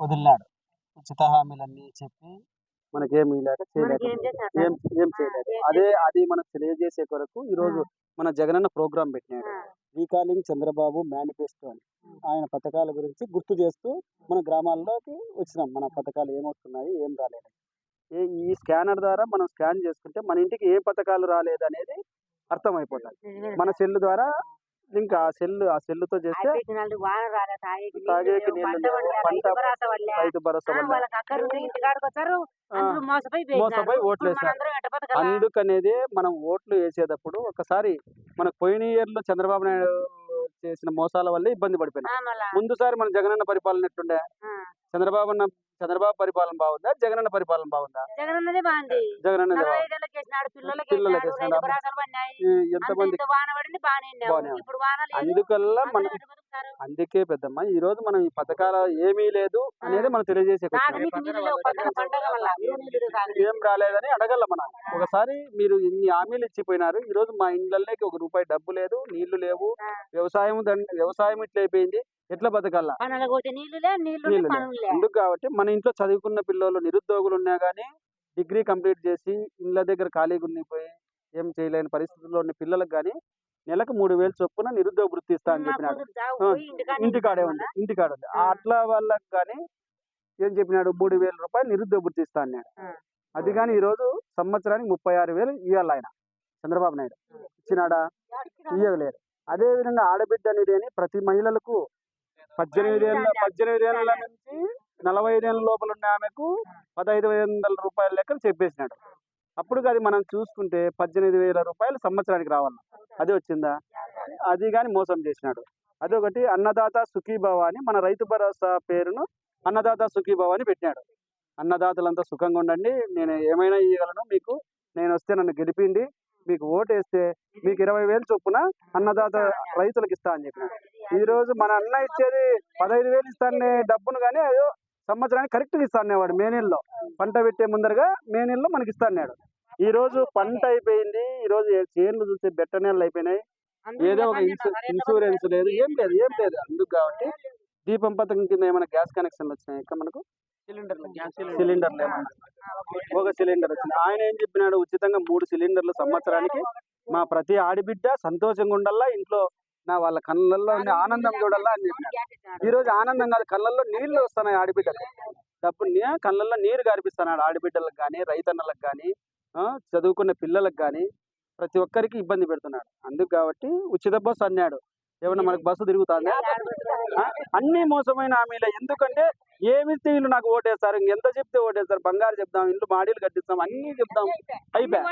వదిలినాడు. ఉచిత హామీలన్నీ చెప్పి మనకి ఏం చేసినా ఏం ఏం చేయలేదు. అదే అది మనకు తెలియజేసే కొరకు ఈ రోజు మన జగనన్న ప్రోగ్రాం పెట్టినాడు. రీకాలింగ్ చంద్రబాబు మేనిఫెస్టో అని. ఆయన పథకాల గురించి గుర్తు చేస్తూ మన గ్రామాల్లోకి వచ్చినాం. మన పథకాలు ఏమొస్తున్నాయి ఏం రాలేదు. ఏ ఈ స్కానర్ ద్వారా మనం స్కాన్ చేసుకుంటే మన ఇంటికి ఏ పథకాలు రాలేదు అనేది అర్థమైపోతుంది. మన సెల్ ద్వారా లింక్ ఆ సెల్ ఆ సెల్లుతో చేస్తే వాన రాలే తాగేకి తాగేకి పంట రైతు భరోసా మోసపోయి ఓట్లు. అందుకనేది మనం ఓట్లు వేసేటప్పుడు ఒకసారి మనకు పోయిన ఇయర్లో చంద్రబాబు నాయుడు చేసిన మోసాల వల్ల ఇబ్బంది పడిపోయినాం. ముందుసారి మన జగనన్న పరిపాలన ఎట్టుండే చంద్రబాబు చంద్రబాబు పరిపాలన బాగుందా? జగనన్న పరిపాలన బాగుందా? జగన్ అన్నదే బాగుంది. జగనన్న పిల్లలకి వాన లేదు అందుకల్లా మనం? అందుకే పెద్దమ్మ ఈ రోజు మనం ఈ పథకాల ఏమీ లేదు అనేది మనం తెలియజేసే ఏ రాలేదని అడగల మనం. ఒకసారి మీరు ఇన్ని హామీలు ఇచ్చిపోయినారు. ఈ రోజు మా ఇళ్ళల్లోకి ఒక రూపాయి డబ్బు లేదు నీళ్ళు లేవు. వ్యవసాయం దండ- వ్యవసాయం ఇట్లా అయిపోయింది. ఎట్లా బతకల్లా పనులకు పోతే నీళ్ళు లే నీళ్ళు నీళ్ళు లేవు. పనులు లే ఎందుకు కాబట్టి మన ఇంట్లో చదువుకున్న పిల్లలు నిరుద్యోగులు ఉన్నా కానీ డిగ్రీ కంప్లీట్ చేసి ఇళ్ళ దగ్గర ఖాళీగా ఉండిపోయి ఏం చేయలేని పరిస్థితుల్లో ఉన్న పిల్లలకు కానీ నెలకు మూడు వేలు చొప్పున నిరుద్యోగ వృత్తి ఇస్తా అని చెప్పినాడు. ఇంటికాడ ఉంది ఇంటికాడ ఉంది ఆ. అట్లా వాళ్ళకి కానీ ఏం చెప్పినాడు? మూడు వేల రూపాయలు నిరుద్యోగ వృత్తి ఇస్తా అన్నాడు. అది కానీ ఈ రోజు సంవత్సరానికి ముప్పై ఆరు వేలు ఇవ్వాలి ఆయన చంద్రబాబు నాయుడు. ఇచ్చినాడా? ఇవ్వలేరు అదే విధంగా ఆడబిడ్డ అనేది అని ప్రతి మహిళలకు పద్దెనిమిది ఏళ్ళ పద్దెనిమిది ఏళ్ళ నుంచి నలభై ఐదు ఏళ్ళ లోపల ఉన్న ఆమెకు పదహైదు వందల రూపాయల లెక్కలు చెప్పేసినాడు. అప్పుడు అది మనం చూసుకుంటే పద్దెనిమిది వేల రూపాయలు సంవత్సరానికి రావాలి అది వచ్చిందా? అది కానీ మోసం చేసినాడు. అదొకటి అన్నదాత సుఖీభవ అని మన రైతు భరోసా పేరును అన్నదాత సుఖీభవ అని పెట్టినాడు. అన్నదాతలంతా సుఖంగా ఉండండి నేను ఏమైనా ఇవ్వగలను మీకు నేను వస్తే నన్ను గెలిపిండి మీకు ఓటు వేస్తే మీకు ఇరవై వేలు చొప్పున అన్నదాత రైతులకు ఇస్తా అని చెప్పినాడు. ఈ రోజు మన అన్న ఇచ్చేది పదహైదు వేలు ఇస్తానే డబ్బును కానీ అదో సంవత్సరానికి కరెక్ట్గా ఇస్తా అనేవాడు మే నెలలో. పంట పెట్టే ముందరగా మే నెలలో మనకి ఇస్తా అన్నాడు ఈ రోజు పంట అయిపోయింది. ఈ రోజు చేనులు చూస్తే బెట్ట నెలలు అయిపోయినాయి. ఏదో ఒక. ఇన్సూరెన్స్ లేదు. ఏం లేదు ఏం లేదు అందుకు కాబట్టి దీపం పథకం కింద ఏమైనా గ్యాస్ కనెక్షన్లు వచ్చినాయి ఇక్కడ మనకు? సిలిండర్లు ఏమన్నా ఒక సిలిండర్ వచ్చింది. ఆయన ఏం చెప్పినాడు? ఉచితంగా మూడు సిలిండర్లు సంవత్సరానికి మా ప్రతి ఆడిబిడ్డ సంతోషంగా ఉండాలా? ఇంట్లో నా వాళ్ళ కళ్ళల్లో ఉండే ఆనందం చూడాలా అని చెప్పినాడు. ఈ రోజు ఆనందం కాదు కళ్ళల్లో నీళ్ళు వస్తున్నాయి ఆడిబిడ్డలు డబ్బు కళ్ళల్లో నీరు గారిపిస్తున్నాడు ఆడిబిడ్డలకు కానీ రైతన్నలకు కానీ చదువుకున్న పిల్లలకు కానీ ప్రతి ఒక్కరికి ఇబ్బంది పెడుతున్నాడు. అందుకు కాబట్టి ఉచిత బస్సు అన్నాడు. ఏమన్నా మనకు బస్సు తిరుగుతుంది? అన్ని మోసమైన హామీలే. ఎందుకంటే ఏమి వీళ్ళు నాకు ఓటేస్తారు? ఎంత చెప్తే ఓటేస్తారు? బంగారు చెప్తాం ఇల్లు మాడీలు కట్టిస్తాం అన్ని చెప్తాం అయిపోయా